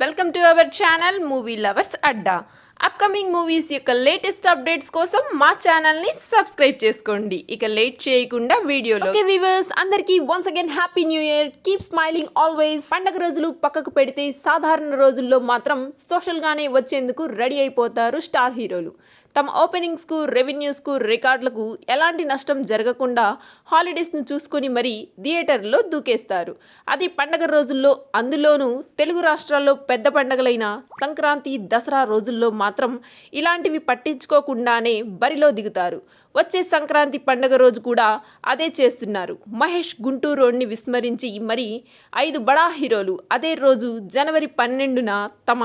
welcome to our channel movie lovers adda. Upcoming movies యొక్క latest updates కోసం మా ఛానల్ని సబ్స్క్రైబ్ చేసుకోండి. ఇక లేట్ చేయకుండా వీడియోలో ఓకే వ్యూవర్స్ అందరికీ once again happy new year keep smiling always పండగ రోజులు పక్కకు పెడితే సాధారణ రోజుల్లో మాత్రం సోషల్ గానే వచ్చేందుకు రెడీ అయిపోతారు స్టార్ హీరోలు. తమ ఓపెనింగ్స్కు రెవెన్యూస్కు రికార్డులకు ఎలాంటి నష్టం జరగకుండా హాలిడేస్ను చూసుకొని మరీ థియేటర్లో దూకేస్తారు. అది పండగ రోజుల్లో అందులోనూ తెలుగు రాష్ట్రాల్లో పెద్ద పండగలైన సంక్రాంతి దసరా రోజుల్లో మాత్రం ఇలాంటివి పట్టించుకోకుండానే బరిలో దిగుతారు. వచ్చే సంక్రాంతి పండగ రోజు కూడా అదే చేస్తున్నారు. మహేష్ గుంటూరుని విస్మరించి మరి ఐదు బడా హీరోలు అదే రోజు జనవరి పన్నెండున తమ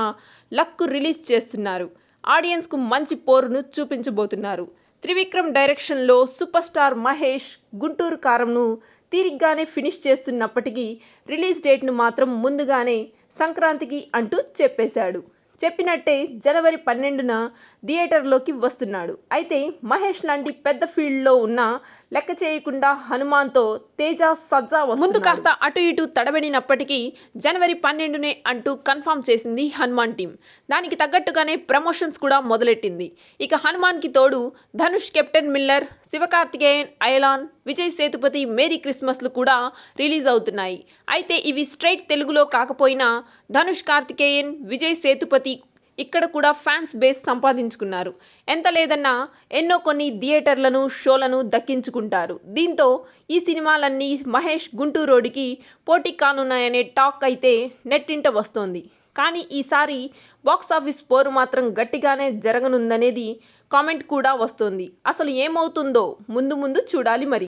లక్కు రిలీజ్ చేస్తున్నారు. ఆడియన్స్కు మంచి పోరును చూపించబోతున్నారు. త్రివిక్రమ్ డైరెక్షన్లో సూపర్ స్టార్ మహేష్ గుంటూరు కారంను తీరిగ్గానే ఫినిష్ చేస్తున్నప్పటికీ రిలీజ్ డేట్ను మాత్రం ముందుగానే సంక్రాంతికి అంటూ చెప్పేశాడు. చెప్పినట్టే జనవరి పన్నెండున థియేటర్లోకి వస్తున్నాడు. అయితే మహేష్ లాంటి పెద్ద ఫీల్డ్లో ఉన్న లెక్క చేయకుండా హనుమాన్తో తేజ సజ్జా ముందు కాస్త అటు ఇటు తడబడినప్పటికీ జనవరి పన్నెండునే అంటూ కన్ఫర్మ్ చేసింది హనుమాన్ టీం. దానికి తగ్గట్టుగానే ప్రమోషన్స్ కూడా మొదలెట్టింది. ఇక హనుమాన్కి తోడు Dhanush captain Miller Sivakarthikeyan Ayalaan Vijay Sethupathi Merry క్రిస్మస్లు కూడా రిలీజ్ అవుతున్నాయి. అయితే ఇవి స్ట్రైట్ తెలుగులో కాకపోయినా ధనుష్ కార్తికేయన్ విజయ్ సేతుపతి ఇక్కడ కూడా ఫ్యాన్స్ బేస్ సంపాదించుకున్నారు. ఎంత లేదన్నా ఎన్నో కొన్ని థియేటర్లను షోలను దక్కించుకుంటారు. దీంతో ఈ సినిమాలన్నీ మహేష్ గుంటూరోడికి పోటీ కానున్నాయనే టాక్ అయితే నెట్టింట వస్తోంది. కానీ ఈసారి బాక్స్ ఆఫీస్ పోరు మాత్రం గట్టిగానే జరగనుందనేది కామెంట్ కూడా వస్తోంది. అసలు ఏమవుతుందో ముందు ముందు చూడాలి మరి.